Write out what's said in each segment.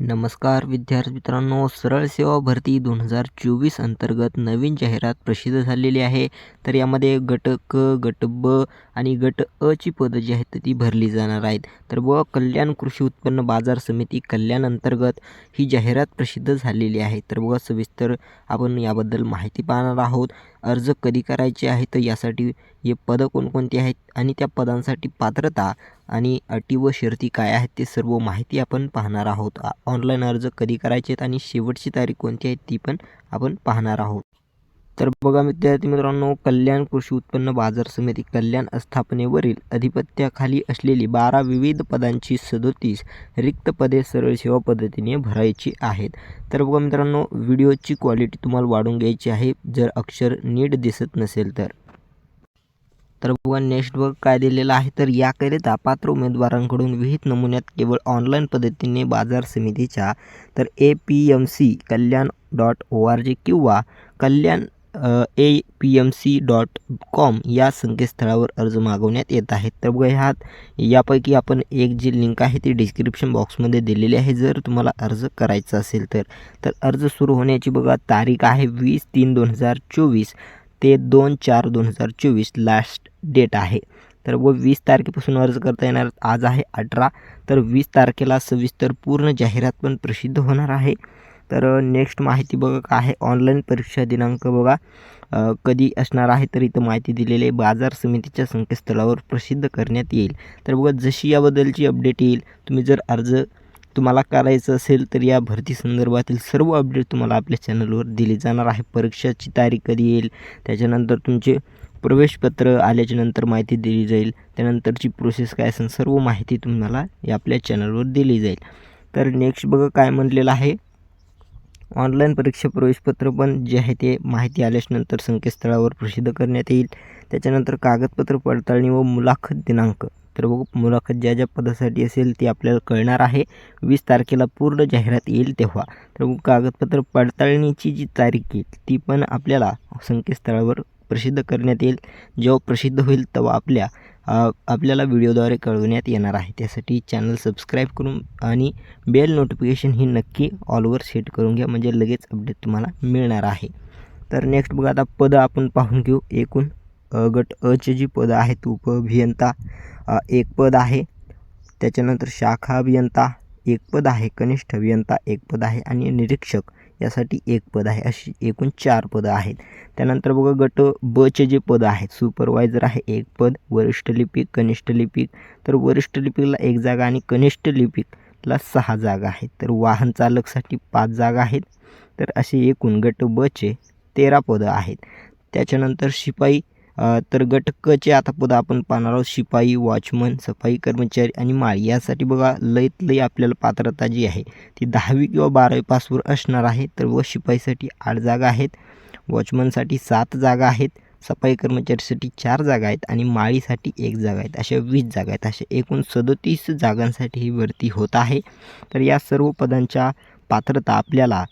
नमस्कार विद्यार्थी मित्रांनो. सरळ सेवा भरती दोन हजार चोवीस अंतर्गत नवीन जाहिरात प्रसिद्ध झालेली आहे. तर यामध्ये गट क गट ब आणि गट अ ची पदं जी आहेत तर ती भरली जाणार आहेत. तर व कल्याण कृषी उत्पन्न बाजार समिती कल्याण अंतर्गत ही जाहिरात प्रसिद्ध झालेली आहे. तर बघा सविस्तर आपण याबद्दल माहिती पाहणार आहोत. अर्ज कधी करायचे आहे तर यासाठी हे पदं कोणकोणती आहेत आणि त्या पदांसाठी पात्रता आणि अटी व शर्ती काय आहेत ते सर्व माहिती आपण पाहणार आहोत. ऑनलाईन अर्ज कधी करायचे आहेत आणि शेवटची तारीख कोणती आहे ती पण आपण पाहणार आहोत. तर बघा विद्यार्थी मित्रांनो कल्याण कृषी उत्पन्न बाजार समिती कल्याण स्थापनेवरील अधिपत्याखाली असलेली बारा विविध पदांची सदोतीस रिक्त पदे सरळ सेवा पद्धतीने भरायची आहेत. तर बघा मित्रांनो व्हिडिओची क्वालिटी तुम्हाला वाढून घ्यायची आहे. जर अक्षर नीट दिसत नसेल तर. तर बघा नेक्स्ट बघ काय दिलेलं आहे. तर याकरिता पात्र उमेदवारांकडून विहित नमुन्यात केवळ ऑनलाईन पद्धतीने बाजार समितीच्या तर A P M C Kalyan dot O R G किंवा Kalyan A P M C dot com या संकेतस्थळावर अर्ज मागवण्यात येत आहेत. तर बघा ह्यात यापैकी आपण एक जी लिंक आहे ती डिस्क्रिप्शन बॉक्समध्ये दिलेली आहे. जर तुम्हाला अर्ज करायचा असेल तर तर अर्ज सुरू होण्याची बघा तारीख आहे वीस तीन दोन हजार चोवीस. ते दोन चार दोन हजार चोवीस लास्ट डेट आहे. तर व वीस तारखेपासून अर्ज करता येणार आज आहे अठरा. तर वीस तारखेला सविस्तर पूर्ण जाहिरात पण प्रसिद्ध होणार आहे. तर नेक्स्ट माहिती बघा काय आहे. ऑनलाईन परीक्षा दिनांक बघा. कधी असणार आहे तर इथं माहिती दिलेली आहे. बाजार समितीच्या संकेतस्थळावर प्रसिद्ध करण्यात येईल. तर बघा जशी याबद्दलची अपडेट येईल तुम्ही जर अर्ज तुम्हाला करायचं असेल तर या भरती संदर्भातील सर्व अपडेट तुम्हाला आपल्या चॅनलवर दिली जाणार आहे. परीक्षाची तारीख कधी येईल? त्याच्यानंतर तुमचे प्रवेशपत्र आल्याच्यानंतर माहिती दिली जाईल. त्यानंतरची प्रोसेस काय असेल? सर्व माहिती तुम्हाला या आपल्या चॅनलवर दिली जाईल. तर नेक्स्ट बघा काय म्हटलेलं आहे. ऑनलाईन परीक्षा प्रवेशपत्र पण जे आहे ते माहिती आल्याच्यानंतर संकेतस्थळावर प्रसिद्ध करण्यात येईल. त्याच्यानंतर कागदपत्र पडताळणी व मुलाखत दिनांक. तर बघू मुलाखत ज्या ज्या पदासाठी असेल ती आपल्याला कळणार आहे. वीस तारखेला पूर्ण जाहिरात येईल तेव्हा. तर बघू कागदपत्र पडताळणीची जी तारीख येईल ती पण आपल्याला संकेतस्थळावर प्रसिद्ध करण्यात येईल. जेव्हा प्रसिद्ध होईल तेव्हा आपल्या आपल्याला व्हिडिओद्वारे कळवण्यात येणार आहे. त्यासाठी चॅनल सबस्क्राईब करून आणि बेल नोटिफिकेशन ही नक्की ऑलवर सेट करून घ्या म्हणजे लगेच अपडेट तुम्हाला मिळणार आहे. तर नेक्स्ट बघा आता पदं आपण पाहून घेऊ. एकूण अ, गट अचे जी पदं आहेत उपअभियंता एक पद आहे. त्याच्यानंतर शाखा अभियंता एक पद आहे. कनिष्ठ अभियंता एक पद आहे. आणि निरीक्षक यासाठी एक पद आहे. अशी एकूण चार पदं आहेत. त्यानंतर बघा गट ब चे जे पद आहेत सुपरवायझर आहे एक पद वरिष्ठ लिपिक कनिष्ठ लिपिक. तर वरिष्ठ लिपिकला एक जागा आणि कनिष्ठ लिपिकला सहा जागा आहेत. तर वाहन चालकसाठी पाच जागा आहेत. तर असे एकूण गट बचे तेरा पदं आहेत. त्याच्यानंतर शिपाई तर गटकचे आता पद आपण पाहणार आहोत शिपाई वॉचमन सफाई कर्मचारी आणि माळी. यासाठी बघा लईत लई आपल्याला पात्रता जी आहे ती दहावी किंवा बारावी पासवर असणार आहे. तर व शिपाईसाठी आठ जागा आहेत वॉचमनसाठी सात जागा आहेत सफाई कर्मचारीसाठी चार जागा आहेत आणि माळीसाठी एक जागा आहेत. अशा वीस जागा आहेत. अशा एकूण सदोतीस जागांसाठी ही भरती होत आहे. तर या सर्व पदांच्या पात्रता आपल्याला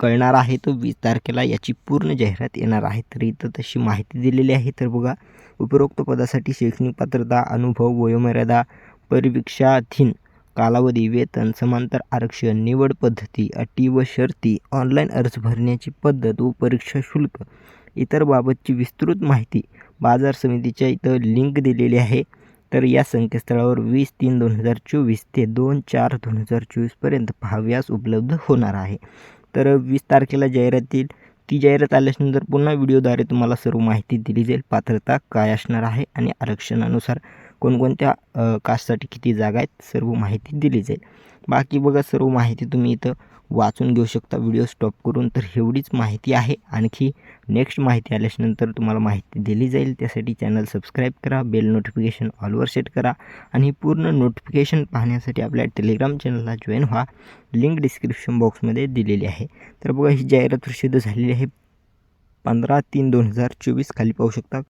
कळणार आहे तो वीस तारखेला याची पूर्ण जाहिरात येणार आहे. तर इथं तशी माहिती दिलेली आहे. तर बघा उपरोक्त पदासाठी शैक्षणिक पात्रता अनुभव वयोमर्यादा परिवीक्षाधीन कालावधी वेतन समांतर आरक्षण निवड पद्धती अटी व शर्ती ऑनलाईन अर्ज भरण्याची पद्धत व परीक्षा शुल्क इतर बाबतची विस्तृत माहिती बाजार समितीच्या इथं लिंक दिलेली आहे. तर या संकेतस्थळावर वीस तीन दोन हजार चोवीस ते दोन चार दोन हजार चोवीसपर्यंत पहाव्यास उपलब्ध होणार आहे. तर वीस तारखेला जाहिरात येईल. ती जाहिरात आल्याच्यानंतर पुन्हा व्हिडिओद्वारे तुम्हाला सर्व माहिती दिली जाईल. पात्रता काय असणार आहे आणि आरक्षणानुसार कोणकोणत्या कास्टसाठी किती जागा आहेत सर्व माहिती दिली जाईल. बाकी बघा सर्व माहिती तुम्ही इथं वाचून घेऊ शकता. व्हिडिओ स्टॉप करून तर एवढीच माहिती आहे. आणखी नेक्स्ट माहिती आल्याच्यानंतर तुम्हाला माहिती दिली जाईल. त्यासाठी चॅनल सबस्क्राईब करा बेल नोटिफिकेशन ऑलवर सेट करा आणि पूर्ण नोटिफिकेशन पाहण्यासाठी आपल्या टेलिग्राम चॅनलला जॉईन व्हा. लिंक डिस्क्रिप्शन बॉक्समध्ये दिलेली आहे. तर बघा ही जाहिरात प्रसिद्ध झालेली आहे. पंधरा तीन दोन हजार चोवीस खाली पाहू शकता.